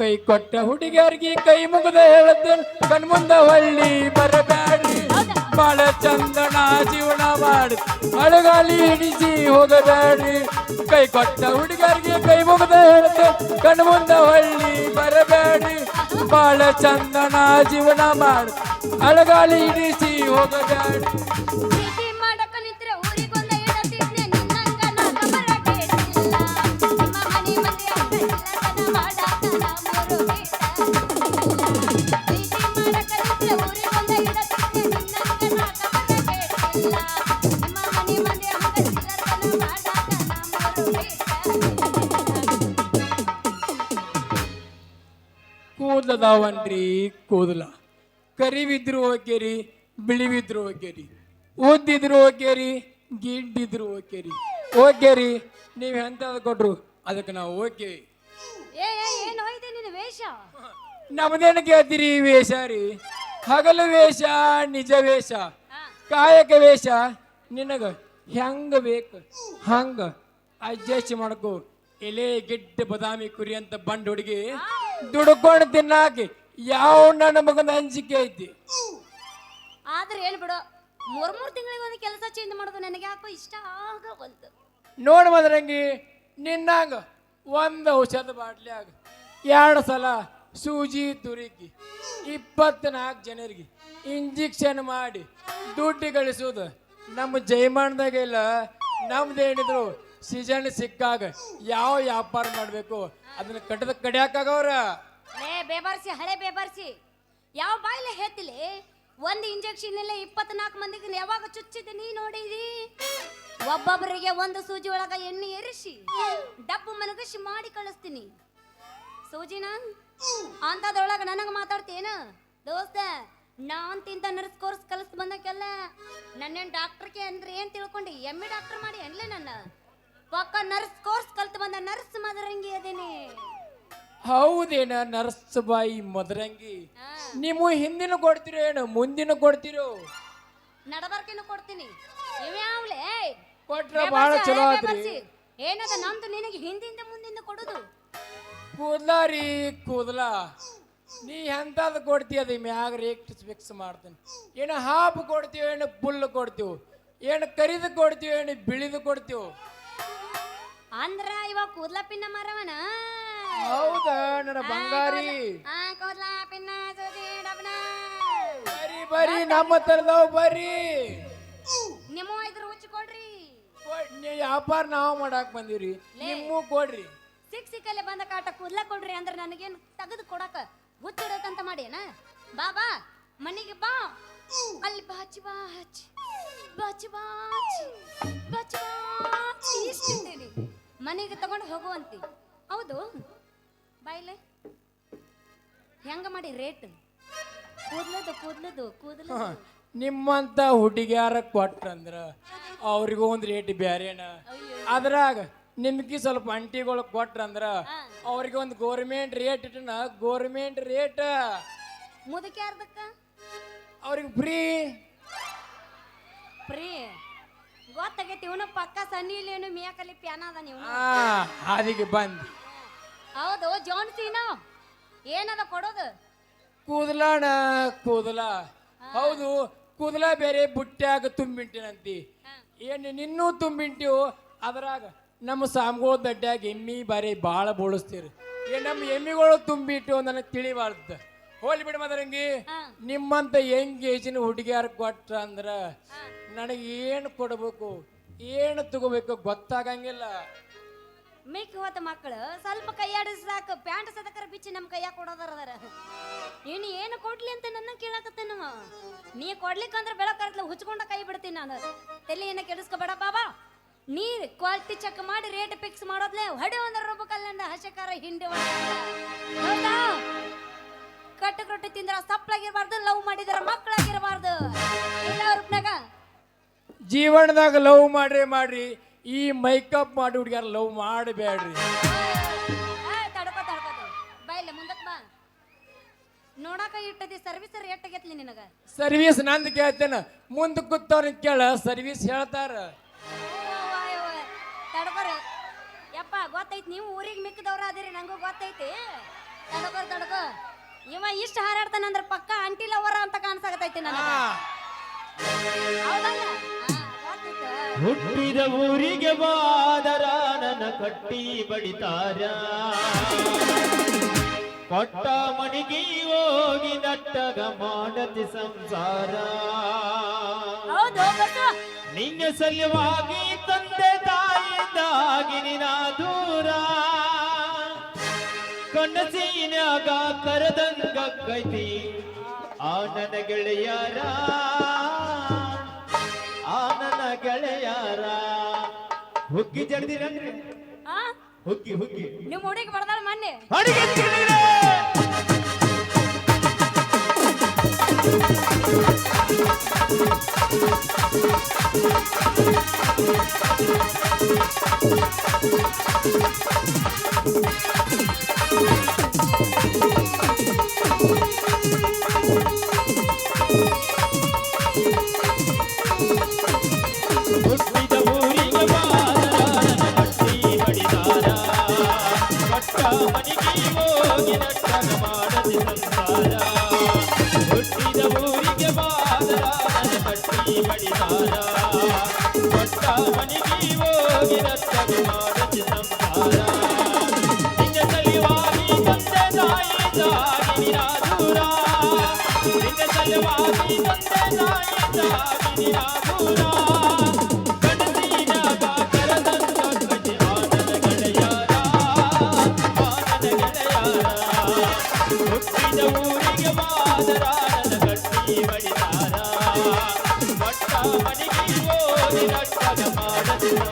ಕೈ ಕೊಟ್ಟ ಹುಡುಗಿಯರಿಗೆ ಕೈ ಮುಗಿದ ಹೇಳದ್ದು ಕಣ್ಮುಂದ ಹೊಳ್ಳಿ ಬರಬೇಡ್ರಿ ಬಹಳ ಚಂದನ ಜೀವನ ಮಾಡಿ ಮಳೆಗಾಲಿ ಹಿಡಿಸಿ ಹೋಗಬೇಡ್ರಿ ಕೈ ಕೊಟ್ಟ ಹುಡುಗಿಯರಿಗೆ ಕೈ ಮುಗಿದ ಹೇಳದ್ದು ಕಣ್ಮುಂದ ಹೊಳ್ಳಿ ಬರಬೇಡ್ರಿ ಬಹಳ ಚಂದನ ಜೀವನ ಮಾಡಿ ಅಳಗಾಲಿ ಹಿಡಿಸಿ ಹೋಗಬೇಡ್ರಿ ಕೂದಲದಾವನ್ರಿ ಕೂದಲ. ಕರಿವಿದ್ರು ಓಕೆರಿ ಬಿಳಿವಿದ್ರು ಓಕೆರಿ ಉದ್ದಿದ್ರು ಓಕೆರಿ ಗಿಡ್ಡಿದ್ರು ಓಕೆರಿ ಓಕೆರಿ ನೀವು ಎಂಥದ್ದು ಕೊಟ್ರು? ಅದಕ್ಕೆ ನಾವು ಓಕೆ ನಮ್ದೇನು ಕೇಳ್ತೀರಿ ವೇಷ ರೀ? ಹಗಲು ವೇಷ ನಿಜ ವೇಷ. ಕಾಯಕ ವೇಷ ನಿನಗ ಹೆಂಗ ಬೇಕು? ಹಂಗ. ಅಡ್ಜಸ್ಟ್ ಮಾಡ್ಕೋ. ಎಲೆ ಗಿಡ್ಡ ಬದಾಮಿ ಕುರಿ ಅಂತ ಬಂಡ್ ಹುಡುಗಿ. ದುಡ್ಕೊಂಡು ತಿನ್ನಾಕಿ ಯಾವ ನನ್ನ ಮಗನ ಅಂಜಿಕೆ ಐತಿ? ಆದ್ರೆ ಹೇಳ್ಬಿಡು ಬಿಡು ಮೂರ್ ಮೂರ್ ತಿಂಗಳಿಗೆ ಒಂದು ಕೆಲಸ ಚೇಂಜ್ ಮಾಡೋದು ನನಗೆ ಯಾಕೋ ಇಷ್ಟ ಆಗವಲ್ದು. ನೋಡ್ ಮದ್ರಂಗಿ ನಿನ್ನಂಗ ಒಂದು ಔಷಧ ಬಾಟ್ಲಿಯಾಗ ಎರಡು ಸಲ ಸೂಜಿ ತುರಿಕಿ ಇಪ್ಪತ್ನಾಲ್ಕು ಜನರಿಗೆ ಇಂಜೆಕ್ಷನ್ ಮಾಡಿ ದುಡ್ಡು ಗಳಿಸೋದು ನಮ್ಮ ಜೈಮಾನದಾಗ ಇಲ್ಲ. ನಮ್ದೇನಿದ್ರು ಸೀಸನ್ ಸಿಕ್ಕಾಗ ಯಾವ ವ್ಯಾಪಾರ ಮಾಡಬೇಕು? ಅದನ್ನ ಕಟ್ಟದ ಕಡಿಯಾಕಾಗವ್ರ? ಲೇ, ಬೇಬಾರ್ಸಿ, ಹಳೆ ಬೇಬಾರ್ಸಿ. ಯಾವ ಬಾಯಿಲೆ ಹೇಳ್ತಿಲಿ? ಒಂದು ಇಂಜೆಕ್ಷನ್ ಇಲ್ಲ ಇಪ್ಪತ್ನಾಲ್ಕು ಮಂದಿಗೆ ಯಾವಾಗ ಚುಚ್ಚಿದೆ ನೀ ನೋಡಿದಿ? ಒಬ್ಬೊಬ್ಬರಿಗೆ ಒಂದು ಸೂಜಿ ಒಳಗ ಎಣ್ಣೆ ಎರಿಸಿ ಡಬ್ಬು ಮನಗಸಿ ಮಾಡಿ ಕಳಿಸ್ತೀನಿ. ಸೂಜಿನ, ಅಂತದ್ರೊಳಗ ನನಗೆ ಮಾತಾಡ್ತೇನ ದೋಸ್ತ, ನಾನ್ ತಿಂತ ನರ್ಸ್ ಕೋರ್ಸ್ ಕಲಿಸ್ ಬಂದಕ್ಕೆಲ್ಲ ನನ್ನೇನ್ ಡಾಕ್ಟರ್ಗೆ ಅಂದ್ರೆ ಏನ್ ತಿಳ್ಕೊಂಡಿ? ಎಮ್ಮೆ ಡಾಕ್ಟರ್ ಮಾಡಿ ಅನ್ಲೇ ನನ್ನ. ಪಕ್ಕ ನರ್ಸ್ ಕೋರ್ಸ್ ಕಲ್ತು ಬಂದ ನರ್ಸ್ ಮದರಂಗಿ ಅದೇನೆ. ಹೌದೇನ ನರಸಬಾಯಿ ಬಾಯಿ ಮದರಂಗಿ ನೀವು ಹಿಂದಿನ ಕೊಡ್ತಿರೋ ಏನು ಮುಂದಿನ ಕೊಡ್ತಿರೋ? ನಡಬರ್ಕಿನ ಕೊಡ್ತೀನಿ. ಇವ್ಯಾವ್ಲೆ ಕೊಟ್ರ ಬಹಳ ಚಲೋ ಆತ್ರಿ. ಏನದ ನಮ್ದು ನಿನಗೆ ಹಿಂದಿಂದ ಮುಂದಿಂದ ಕೊಡುದು? ಕೂದ್ಲ ರೀ ಕೂದ್ಲ. ನೀ ಎಂತದ್ ಕೊಡ್ತಿ ಅದು ಮ್ಯಾಗ ರೇಟ್ ಫಿಕ್ಸ್ ಮಾಡ್ತೀನಿ. ಏನು ಹಾಬ್ ಕೊಡ್ತೀವಿ ಏನು ಪುಲ್ಲು ಕೊಡ್ತೀವಿ ಏನು ಕರಿದು ಕೊಡ್ತೀವಿ ಏನು ಬಿಳಿದು ಕೊಡ್ತೀವಿ ಅಂದ್ರ ಇವಾಗ ಕೂದ್ಲ ಪಿನ್ನ ಮರವನ ಹೌದಾ? ನನ್ನ ಬಂಗಾರಿ. ಆ ಕೂದ್ಲ ಪಿನ್ನ ಸೂಜಿ ಡಬ್ನ. ಬರಿ ಬರಿ ನಮ್ಮ ತರದವ್ ಬರಿ. ನಿಮ್ಮ ಇದ್ರ ಉಚ್ಚ ಕೊಡ್ರಿ. ಕೊಡ್- ವ್ಯಾಪಾರ ನಾವು ಮಾಡಾಕ್ ಬಂದಿವ್ರಿ. ನಿಮ್ಮೂ ಕೊಡ್ರಿ. ಸಿಕ್ ಸಿಕ್ಕಲ್ಲಿ ಬಂದ ಕಾಟ ಕೂದ್ಲ ಕೊಡ್ರಿ ಅಂದ್ರೆ ನನಗೇನು ತೆಗೆದು ಕೊಡಕ ಹುಚ್ಚಿಡಕಂತ ಮಾಡ್ಯಾನ? ಬಾ ಬಾ. ಮನೆಗೆ ಬಾ. ಅಲ್ಲಿ ಬಾಚಿ ಬಾಚಿ ಬಾಚಿ ಬಾಚಿ ಬಾಚಿ ಬಾಚಿ ಇಷ್ಟಿದ್ದೀನಿ ಮನೆಗೆ ತಗೊಂಡು ಹೋಗುವಂತಿ. ಹೌದು. ಬಾಯ್ಲೆ? ಹೆಂಗ ಮಾಡಿ ರೇಟ್? ಕೂದ್ಲದು ಕೂದ್ಲದು ಕೂದಲು ನಿಮ್ಮಂತ ಹುಡುಗ್ಯಾರ ಕೊಟ್ಟಂದ್ರ ಅವ್ರಿಗೂ ಒಂದು ರೇಟ್ ಬ್ಯಾರೇನ? ಅದ್ರಾಗ ನಿಮ್ಗೆ ಸ್ವಲ್ಪ ಅಂಟಿಗಳು ಕೊಟ್ರಂದ್ರ ಅವ್ರಿಗೆ ಒಂದು ಗೋರ್ಮೆಂಟ್ ರೇಟ್ ಇಟ್ಟನ ಗೋರ್ಮೆಂಟ್ ರೇಟ್. ಮುದಕ್ಯಾರ್ದಕ್ಕ ಅವ್ರಿಗೆ ಫ್ರೀ. ಫ್ರೀ? ಗೊತ್ತಾಗೈತಿ ಇವನು ಪಕ್ಕ ಸನ್ನಿ ಇಲ್ಲೇನು ಮಿಯಾಕಲ್ಲಿ ಪ್ಯಾನ ಅದ ನೀವು ಹಾ ಹಾದಿಗೆ ಬಂದು. ಹೌದು ಜಾನ್ ಸೀನಾ ಏನದ ಕೊಡೋದು? ಕೂದಲಾಣ ಕೂದಲ. ಹೌದು ಕೂದಲ ಬೇರೆ ಬುಟ್ಟ್ಯಾಗ ತುಂಬಿಂಟಿನಂತಿ ಏನು ನಿನ್ನೂ ತುಂಬಿಂಟಿವು ಅದ್ರಾಗ ನಮ್ಮ ಸಾಮಗೋ ದಡ್ಡ್ಯಾಗ ಎಮ್ಮಿ ಬಾರಿ ಭಾಳ ಬೋಳಿಸ್ತೀರಿ. ಏ ನಮ್ಮ ಎಮ್ಮಿಗಳು ತುಂಬಿಟ್ಟು ನನಗೆ ತಿಳಿಬಾರ್ದು ಹೋಲಿ ಬಿಡ ಮದರಂಗಿ. ನಿಮ್ಮಂತ ಹೆಂಗ್ ಏಜಿನ ಹುಡುಗಿಯಾರ ಕೊಟ್ರ ಅಂದ್ರ ನನಗೆ ಏನು ಕೊಡಬೇಕು? ಏನು ತಗೋಬೇಕು ಗೊತ್ತಾಗಂಗಿಲ್ಲ. ಮಿಕ್ ಹೋದ ಮಕ್ಕಳು, ಸ್ವಲ್ಪ ಕೈಯಾಡಿಸ್ ಸಾಕು. ಪ್ಯಾಂಟ್ ಸದಕರ ಬಿಚ್ಚಿ ನಮ್ಮ ಕೈಯಾಗ ಕೊಡೋದಾರ ಇನ್ನು ಏನು ಕೊಡ್ಲಿ ಅಂತ ನನ್ನ ಕೇಳಾಕತ್ತೆ ನಾವು ನೀ ಕೊಡ್ಲಿಕ್ಕಂದ್ರೆ ಬೆಳಕ ಹುಚ್ಕೊಂಡ ಕೈ ಬಿಡ್ತೀನಿ ನಾನು. ತಲೆ ಏನ ಕೆಡಿಸ್ಕೊಬೇಡ ಬಾಬಾ. ನೀ ಕ್ವಾಲಿಟಿ ಚೆಕ್ ಮಾಡಿ ರೇಟ್ ಫಿಕ್ಸ್ ಮಾಡೋದ್ಲೆ ಹೊಡೆ ಒಂದರ ರೂಪಾಯಿ ಹಸಕಾರ ಹಿಂಡಿ ಹೌದಾ? ಕಟ್ಟು ಕಟ್ಟು ತಿಂದ್ರ ಸಪ್ಲಾಗಿರ್ಬಾರ್ದು ಲವ್ ಮಾಡಿದ್ರ ಮಕ್ಕಳಾಗಿರಬಾರ್ದು. ಇಲ್ಲ ಜೀವನದಾಗ ಲವ್ ಮಾಡ್ರಿ ಮಾಡ್ರಿ. ಈ ಮೈಕಪ್ ಮಾಡಿ ಹುಡುಗಿಯಾರ ಲವ್ ಮಾಡಬೇಡ್ರಿ. ತಡ್ಕೋ ತಡ್ಕೋ ಬಾಯಿಲ್ಲ ಮುಂದಕ್ಕೆ ಬಾ. ನೋಡಾಕ ಇಟ್ಟದಿ ಸರ್ವಿಸ್ ರೇಟ್ ಆಗೈತ್ಲಿ ನಿನಗ? ಸರ್ವಿಸ್ ನಂದು ಕೇಳ್ತೇನೆ. ಮುಂದೆ ಕೂತವ್ರ ಕೇಳ ಸರ್ವಿಸ್ ಹೇಳ್ತಾರ. ತಡ್ಕೊರಿ. ಯಪ್ಪ ಗೊತ್ತೈತಿ ನೀವು ಊರಿಗೆ ಮಿಕ್ಕದವ್ರ ಅದಿರಿ ನಂಗೂ ಗೊತ್ತೈತಿ. ತಡಕೋ ತಡಕೋ. ಇವ ಇಷ್ಟ ಹಾರಾಡ್ತಾನಂದ್ರ ಪಕ್ಕ ಅಂಟಿಲ್ಲ ಲವರ ಅಂತ ಕಾಣಿಸಾಗತೈತಿ ನನಗ. ಹೌದಲ್ಲ. ಹುಟ್ಟಿದ ಊರಿಗೆ ಬಾದರ ನನ್ನ ಕಟ್ಟಿ ಬಡಿತಾರ. ಕೊಟ್ಟ ಮಣಿಗೆ ಹೋಗಿ ನಟ್ಟಗ ಮಾಡತಿ ಸಂಸಾರ. ನಿನ್ನ ಸಲುವಾಗಿ ತಂದೆ ತಾಯಿಂದಾಗಿ ನಿನ ದೂರ. ಕನಸಿನಾಗ ಕರೆದಂಗ ಕೈತಿ ಆ ನನ್ನ ಗೆಳೆಯರ. ಗೆಳೆಯರ ಹುಗ್ಗಿ ಜಡ್ದಿರನ್ರಿ ಆ ಹುಗ್ಗಿ ಹುಗ್ಗಿ ನಿಮ್ ಹುಡುಗಿ ಬಡದಾಳ ಮೊನ್ನೆ ಅಡಿಗೆ ತಿಂದಿದ್ರೆ? ಹುಟ್ಟಿದ ಕಟ್ಟಿ ಬಡಿದಾರ ಕೊಟ್ಟ ಮನೆಗೆ ಹೋಗಿ ನಟ್ಟಗ ಮಾಡದಿ ಸಂಸಾರ ನಿನ್ನ ಸಲುವಾಗಿ ತಂದೆ ತಾಯಿ ಜಾಗಿನ ದೂರ ನಿನ್ನ ಸಲುವಾಗಿ ತಂದೆ ತಾಯಿ ಜಾಗಿನ ದೂರ ஆடதில்லை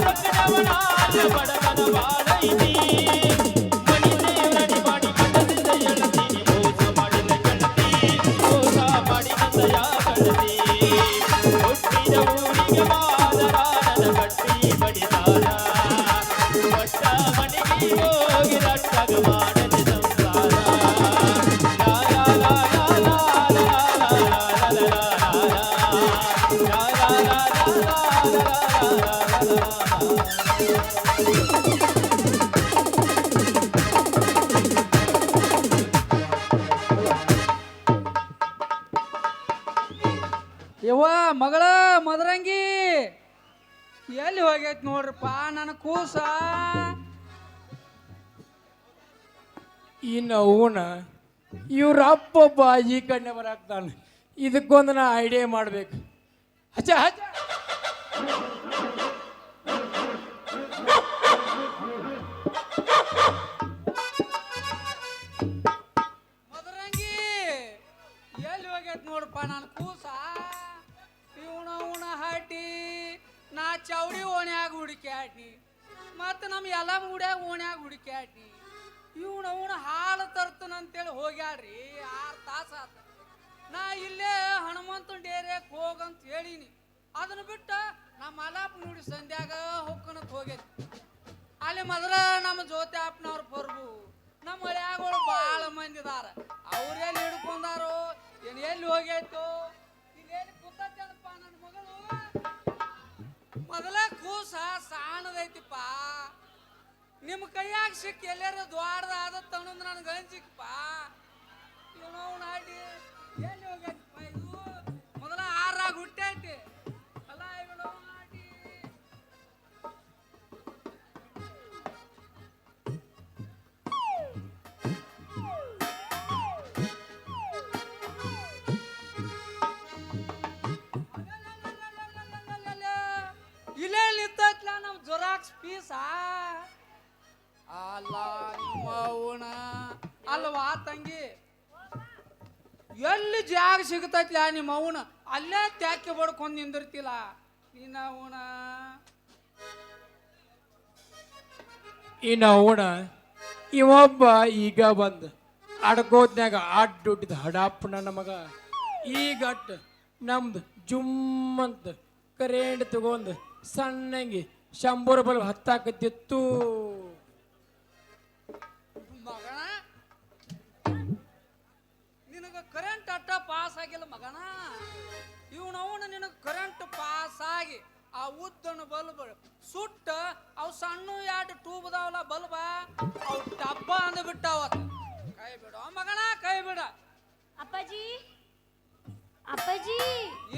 పక్కన బాలైంది ಯವ್ವ ಮಗಳ ಮದರಂಗಿ. ಎಲ್ಲಿ ಹೋಗೈತ್ ನೋಡ್ರಪ್ಪ ನನ್ನ ಕೂಸ? ಇನ್ನು ಅವನ ಇವ್ರ ಅಪ್ಪ ಒಬ್ಬ ಈ ಕಣ್ಣೆ ಬರಾಕ್ತಾನೆ. ಇದಕ್ಕೊಂದು ನಾ ಐಡಿಯಾ ಮಾಡ್ಬೇಕು. ಹಚ್ಚ ಹಚ್ಚ. ಮದರಂಗಿ ಎಲ್ಲಿ ಹೋಗೈತ್ ನೋಡ್ರಪ್ಪ ನನ್ನ ಕೂಸ? ಚೌಡಿ ಓಣ್ಯಾಗ ಹುಡುಕ್ಯಾಟಿ ಮತ್ತು ನಮ್ಮ ಎಲ್ಲ ಮೂಡ್ಯಾಗ ಓಣ್ಯಾಗ ಹುಡುಕ್ಯಾಟಿ ಇವ್ನ ಅವನ ಹಾಲು ತರ್ತನಂತೇಳಿ ಹೋಗ್ಯಾಡ್ರಿ ಆರು ತಾಸು ಆತ. ನಾ ಇಲ್ಲೇ ಹನುಮಂತನ ಡೇರ್ಯಾಗ ಹೋಗಂತ ಹೇಳಿನಿ. ಅದನ್ನ ಬಿಟ್ಟು ನಮ್ಮ ಮಲಾಪ್ ನೋಡಿ ಸಂಧ್ಯಾಗ ಹೊಕ್ಕನತ್ ಹೋಗೈತಿ ಅಲ್ಲಿ ಮೊದಲ ನಮ್ಮ ಜ್ಯೋತಿ ಅಪ್ಪನವ್ರ ಬರ್ಬು ನಮ್ಮ ಹಳ್ಯಾಗಳು ಭಾಳ ಮಂದಿದಾರ ಅವ್ರೆಲ್ಲಿ ಹಿಡ್ಕೊಂಡಾರೋ, ಏನು ಎಲ್ಲಿ ಹೋಗೈತೋ ಮೊದಲ ಕೂಸ ಸಾಣದೈತಿಪ್ಪ. ನಿಮ್ಮ ಕೈಯಾಗ ಸಿಕ್ಕಿ ಎಲ್ಲಾರ ದ್ವಾರದ ಆದ ತಣ್ಣಂದ್ ನನಗೆ ಅನ್ಸಿಕಪ್ಪ ಏನೋ ಆಡಿ ಎಲ್ಲಿ ಹೋಗೈತಪ್ಪ ಬಾಕ್ಸ್ ಪೀಸಾ ಅಲ್ಲ, ನಿಮ್ಮ ಅಲ್ವಾ, ತಂಗಿ? ಎಲ್ಲಿ ಜಾಗ ಸಿಗತೈತಿ ನಿಮ್ಮ ಅವನ ಅಲ್ಲೇ ತ್ಯಾಕೆ ಬಡ್ಕೊಂಡು ನಿಂದಿರ್ತಿಲ್ಲ. ನಿನ್ನ ಅವಣ ಇನ್ನ ಅವಣ ಇವೊಬ್ಬ ಈಗ ಬಂದು ಅಡ್ಗೋದ್ನಾಗ ಅಡ್ಡುಟ್ಟಿದ ಹುಟ್ಟಿದ ನಮಗ ಈಗಟ್ ನಮ್ದು ಜುಮ್ಮಂತ ಕರೆಂಟ್ ತಗೊಂಡ್ ಸಣ್ಣಂಗಿ ಶಂಬರ್ ಬಲ್ಬ್ ಹತ್ತಾಕತ್ತಿತ್ತು. ಮಗಣ ನಿನಗ ಕರೆಂಟ್ ಅಟ್ಟ ಪಾಸ್ ಆಗಿಲ್ಲ ಮಗಣ. ಇವನವನ ನಿನಗ ಕರೆಂಟ್ ಪಾಸ್ ಆಗಿ ಆ ಉದ್ದನ ಬಲ್ಬ್ ಸುಟ್ಟ ಅವು ಸಣ್ಣ ಎರಡು ಟೂಬ್ದಾವಲ್ಲ ಬಲ್ಬ ಅವ್ ಡಬ್ಬ ಅಂದ್ ಬಿಟ್ಟಾವ ಕೈ ಬಿಡ ಮಗಣ ಕೈ ಬಿಡ. ಅಪ್ಪಾಜಿ ಅಪ್ಪಾಜಿ.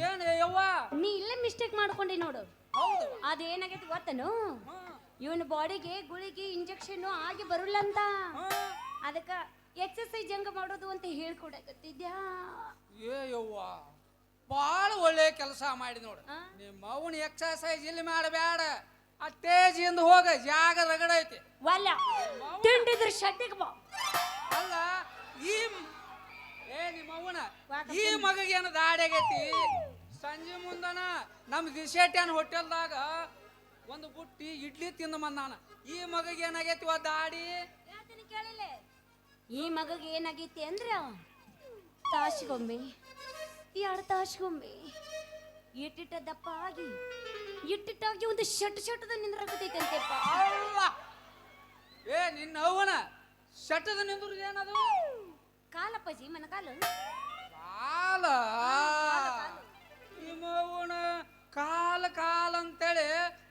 ಏನ್ ಯವ್ವ? ನೀ ಇಲ್ಲೇ ಮಿಸ್ಟೇಕ್ ಮಾಡ್ಕೊಂಡಿ ನೋಡು. ಹೌದು. ಅದೇನಾಗೈತಿ ಗೊತ್ತನು? ಇವನ ಬಾಡಿಗೆ ಗುಳಿಗೆ ಇಂಜೆಕ್ಷನ್ ಆಗಿ ಬರಲ್ಲ ಅಂತ ಹ್ಮ್. ಅದಕ್ಕ ಎಕ್ಸರ್ಸೈಜ್ ಹೆಂಗ ಮಾಡೋದು ಅಂತ ಹೇಳ್ಕೊಡಕತ್ತಿದ್ಯಾ? ಏ ಯವ್ವ ಭಾಳ ಒಳ್ಳೆ ಕೆಲಸ ಮಾಡಿ ನೋಡು? ನಿಮ್ಮ ಅವನ ಎಕ್ಸರ್ಸೈಸ್ ಇಲ್ಲಿ ಮಾಡಬೇಡ. ಆ ತೇಜಿಂದ ಹೋಗ ಜಾಗ ರಗಡೈತಿ ವಲ್ಲ ತಿಂಡಿದ್ರ ಶಟ್ಟಿಗೆ ಬಾ. ಅಲ್ಲ ಈ ಏ ನಿಮ್ಮ ಅವನ ಈ ಮಗಗೇನು ದಾಡಿ ಆಗೈತಿ ಸಂಜೆ ಮುಂದನ ನಮ್ಮ ದಿಶೆಟ್ಯಾನ್ ಹೋಟೆಲ್ದಾಗ ಒಂದು ಬುಟ್ಟಿ ಇಡ್ಲಿ ತಿಂದು ಬಂದಾನ. ಈ ಮಗಗೆ ಏನಾಗೈತಿ ವ ದಾಡಿ? ಹೇಳ್ತೀನಿ ಕೇಳಿಲ್ಲ ಈ ಮಗಗೆ ಏನಾಗೈತಿ ಅಂದ್ರ ತಾಸಿಗೊಮ್ಮೆ ಎರಡು ತಾಸಿಗೊಮ್ಮೆ ಇಟ್ಟಿಟ್ಟ ದಪ್ಪ ಆಗಿ ಇಟ್ಟಿಟ್ಟಾಗಿ ಒಂದು ಶಟ್ ಶಟದ ಅಂತಪ್ಪ ಅವ್ವ! ಏ ನಿನ್ನ ಅವನ ಶಟದ ನಿಂದ್ರದ ಏನದು? ಕಾಲಪ್ಪಾಜಿ ಮನ ಕಾಲು ಕಾಲ. ನಿಮ್ಮವನ ಕಾಲ ಕಾಲ ಅಂತೇಳಿ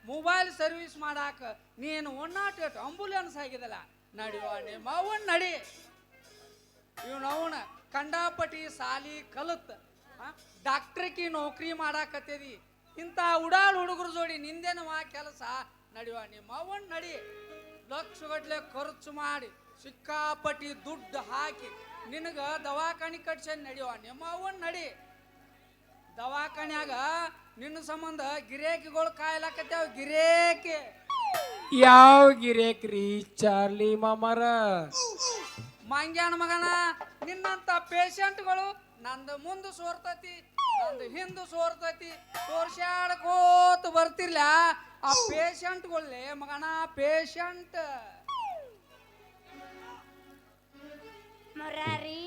ಮೊಬೈಲ್ ಸರ್ವಿಸ್ ಮಾಡಾಕ ನೀನು ಒನ್ ನಾಟ್ ಏಟ್ ಅಂಬುಲೆನ್ಸ್ ಆಗಿದಲ್ಲ ನಡಿವ ನಿಮ್ಮ ನಡಿ. ಅವನ ಕಂಡಾಪಟಿ ಸಾಲಿ ಕಲತ್. ಡಾಕ್ಟ್ರಕಿ ನೌಕರಿ ಮಾಡಾಕತ್ತೇದಿ. ಇಂಥ ಉಡಾಳ್ ಹುಡುಗರ ಜೋಡಿ ನಿಂದೇನವ ಕೆಲಸ? ನಡಿವ ನಿಮ್ಮ ನಡಿ. ಲಕ್ಷಗಟ್ಲೆ ಖರ್ಚು ಮಾಡಿ ಸಿಕ್ಕಾಪಟ್ಟಿ ದುಡ್ಡು ಹಾಕಿ ನಿನಗ ದವಾಖಾನಿ ಕಟ್ಸನ್ ನಡೆಯುವ ನಿಮ್ಮ ನಡಿ. ದವಾಖಾನ್ಯಾಗ ನಿನ್ನ ಸಂಬಂಧ ಗಿರೇಕಿಗಳು ಕಾಯ್ಲಾಕತ್ತಾವ. ಗಿರೇಕಿ. ಯಾವ ಗಿರೇಕ್ರಿ ಚಾರ್ಲಿ ಮಾಮರ? ಮಂಗ್ಯಾನ ಮಗನ ನಿನ್ನಂತ ಪೇಷಂಟ್ಗಳು ನಂದು ಮುಂದೆ ಸೋರ್ತತಿ ನಂದು ಹಿಂದೆ ಸೋರ್ತತಿ ಸೋರ್ಸಾಡ್ಕೋತ ಬರ್ತಿರ್ಲ. ಆ ಪೇಷಂಟ್ಗಳೇ ಮಗನ ಪೇಷಂಟ್. ಮೊರಾರಿ.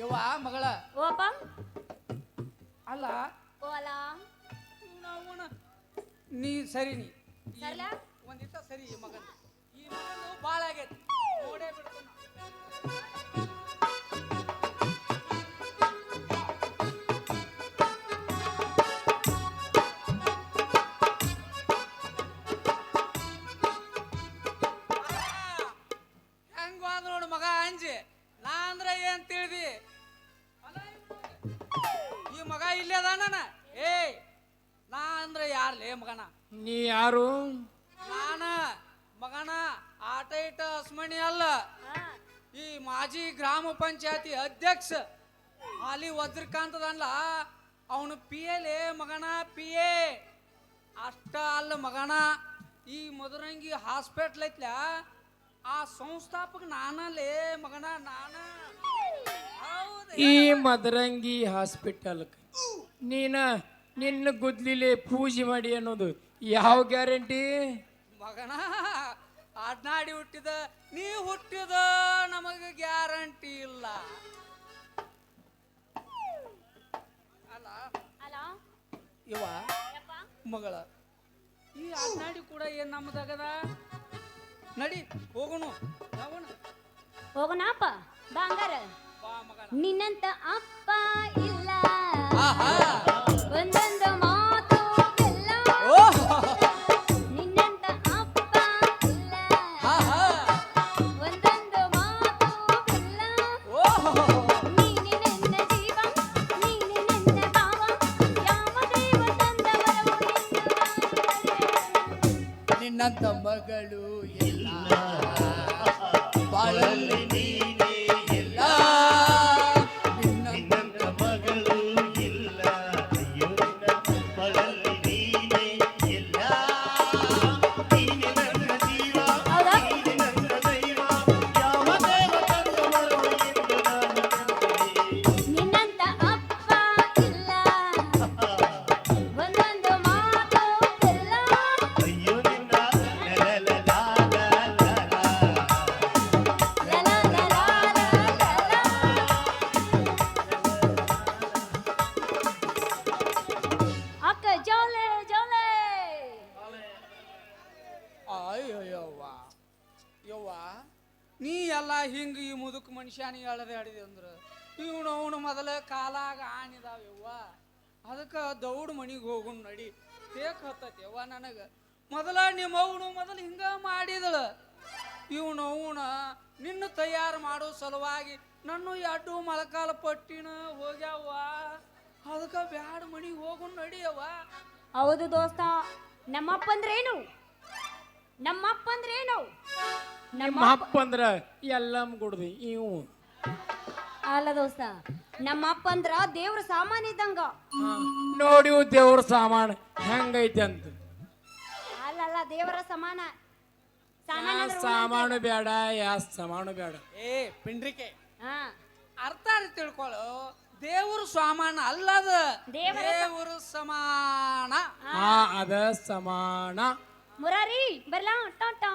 ಇವ ಮಗಳ. ಓಪ. ಅಲ್ಲ. ಓಲ. ಇವ್ನವ್ವನ ನೀ ಸರಿ ನೀ. ಈ ಸರ್ಲ? ಒಂದಿತ್ತ ಸರಿ ಈ ಮಗನ. ಈ ಮಗನ ಭಾಳ ಆಗೈತಿ. ನೋಡೇ ಬಿಡ್ತಾನ ಮಾಜಿ ಗ್ರಾಮ ಪಂಚಾಯತಿ ಅಧ್ಯಕ್ಷ ಹಾಲಿ ವಜ್ರಕಾಂತದಲ್ಲ ಅವನು ಪಿ ಎಲೆ ಮಗನ ಪಿ ಎ ಅಷ್ಟ ಅಲ್ಲ ಮಗನ. ಈ ಮಧುರಂಗಿ ಹಾಸ್ಪಿಟ್ಲ್ ಐತ್ಲ ಆ ಸಂಸ್ಥಾಪಕ ನಾನಲ್ಲೇ ಮಗನ ನಾನ. ಈ ಮದರಂಗಿ ಹಾಸ್ಪಿಟಲ್ ನೀನ ನಿನ್ನ ಗುದ್ಲಿಲೆ ಪೂಜೆ ಮಾಡಿ ಅನ್ನೋದು ಯಾವ ಗ್ಯಾರಂಟಿ ಮಗನ ಅಡ್ನಾಡಿ ಹುಟ್ಟಿದ ನೀ ಹುಟ್ಟಿದ ನಮಗೆ ಗ್ಯಾರಂಟಿ ಇಲ್ಲ. ಅಲ್ಲ? ಇವ ಮಗಳ? ಈ ಆಡ್ನಾಡಿ ಕೂಡ ಏನ್ ನಮ್ದಾಗದ? ನಡಿ ಹೋಗೋಣ. ಹೋಗೋಣ ಹೋಗೋಣಪ್ಪ ಬಂಗಾರ ನಿನ್ನಂತ ಅಪ್ಪ ಇಲ್ಲ. ಒಂದೊಂದು ಎಂದು ತಮ್ಮಗಳು ಎಲ್ಲ. ಬಾಳಲ್ಲಿ ನೀನೇ ಮನುಷ್ಯನಿಗೆ ಎಳೆದ ಹಿಡಿದಿ ಅಂದ್ರ. ಇವನು, ಅವನು ಮೊದಲ ಕಾಲಾಗ ಆನಿದಾವ ಯವ್ವ. ಅದಕ್ಕೆ ದೌಡ್ ಮನಿಗೆ ಹೋಗು ನಡಿ. ತೇಕ್ ಹತ್ತತಿ ಯವ್ವ ನನಗೆ. ಮೊದಲ ನಿಮ್ಮ ಅವನು ಮೊದಲು ಹಿಂಗ ಮಾಡಿದಳು. ಇವನು, ಅವನ ನಿನ್ನ ತಯಾರು ಮಾಡೋ ಸಲುವಾಗಿ ನನ್ನ ಎಡ್ಡು ಮೊಳಕಾಲ ಪಟ್ಟಿನ ಹೋಗ್ಯಾವ ಅದಕ್ಕೆ ಬ್ಯಾಡ ಮನಿಗೆ ಹೋಗು ನಡಿಯವ್ವ ಹೌದು ದೋಸ್ತ, ನಮ್ಮಪ್ಪ ಅಂದ್ರೇನು? ನಮ್ಮಪ್ಪ ಅಂದ್ರೇನು? ನಿಮ್ಮ ನಮ್ಮ ಅಪ್ಪ ಅಂದ್ರ ಎಲ್ಲಮ್ ಗುಡ್ದಿ ಇವು. ಅಲ್ಲ ದೋಸ್ತ ನಮ್ಮಪ್ಪ ಅಂದ್ರ ದೇವ್ರ ಸಾಮಾನ್ ಇದ್ದಂಗ. ನೋಡಿ ದೇವ್ರ ಸಾಮಾನು ಹೆಂಗೈತೆ ಅಂತ. ಅಲ್ಲಲ್ಲ ದೇವರ ಸಮಾನ. ಸಾಮಾನ್ ಅಂದ್ರೆ ಸಾಮಾನು ಬೇಡ ಯಾ ಸಾಮಾನು ಬೇಡ. ಏ ಪಿಂಡ್ರಿಕೆ. ಹಾ. ಅರ್ಥ ಆಗಿ ತಿಳ್ಕೊಳ್ಳು ದೇವ್ರ ಸಾಮಾನ ಅಲ್ಲದ ದೇವರ ದೇವ್ರ ಸಮಾನ. ಆ ಅದ ಸಮಾನ. ಮುರಾರಿ ಬರ್ಲಾ ಟಾಟಾ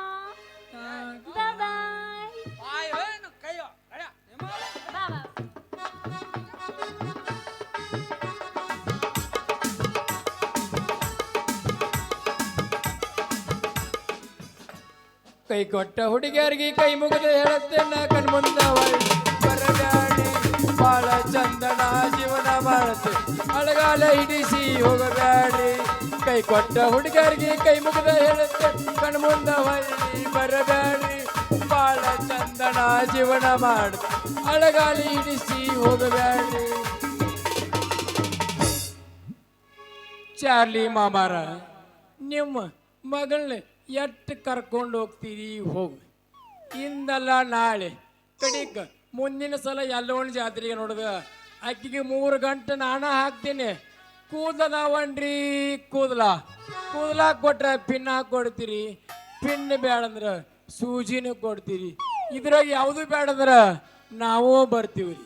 ಬಾಯ್ ಬಾಯ್ ಬಾಯ್ ಕೈಯೋ ಬಾ ಬಾ ಕೈ ಕೊಟ್ಟ ಹುಡುಗಿಯರಿಗೆ ಕೈ ಮುಗಿದು ಹೇಳುತ್ತೇನೆ ಕಣ್ಮುಂದ ಒಳ್ಳೆ ಬರಬ್ಯಾಡಿ ಬಾಳ ಚಂದನ ಜೀವನ ಮಾಡುತ್ತೆ ಅಳಗಾಲ ಹಿಡಿಸಿ ಹೋಗಬ್ಯಾಡಿ ಕೈ ಕೊಟ್ಟ ಹುಡುಗರಿಗೆ ಕೈ ಮುಗಿದ ಹೇಳುತ್ತೆ ಕಣ್ಮುಂದ ಹೊಳ್ಳಿ ಬರಬೇಡಿ ಬಾಳ ಚಂದನ ಜೀವನ ಮಾಡ. ಅಳಗಾಲಿ ಇಡಿಸಿ ಹೋಗಬೇಡಿ. ಚಾರ್ಲಿ ಮಾಮಾರ, ನಿಮ್ಮ ಮಗಳನ್ನ ಎಟ್ಟು ಕರ್ಕೊಂಡು ಹೋಗ್ತೀರಿ? ಹೋಗು. ಇಂದಲ್ಲ ನಾಳೆ ಕಡಿಕ ಮುಂದಿನ ಸಲ ಎಲ್ಲೋಣ ಜಾತ್ರೆಗೆ ನೋಡಿದ. ಅಕ್ಕಿಗೆ ಮೂರು ಗಂಟೆ ನಾಣ ಹಾಕ್ತೀನಿ. ಕೂದಲವನ್ರಿ ಕೂದಲ. ಕೂದಲ ಕೊಟ್ರೆ ಪಿನ್ನ ಕೊಡ್ತೀರಿ. ಪಿನ್ ಬೇಡಂದ್ರ ಸೂಜಿನೂ ಕೊಡ್ತೀರಿ. ಇದ್ರಾಗ ಯಾವುದು ಬೇಡಂದ್ರ ನಾವೂ ಬರ್ತೀವಿ ರೀ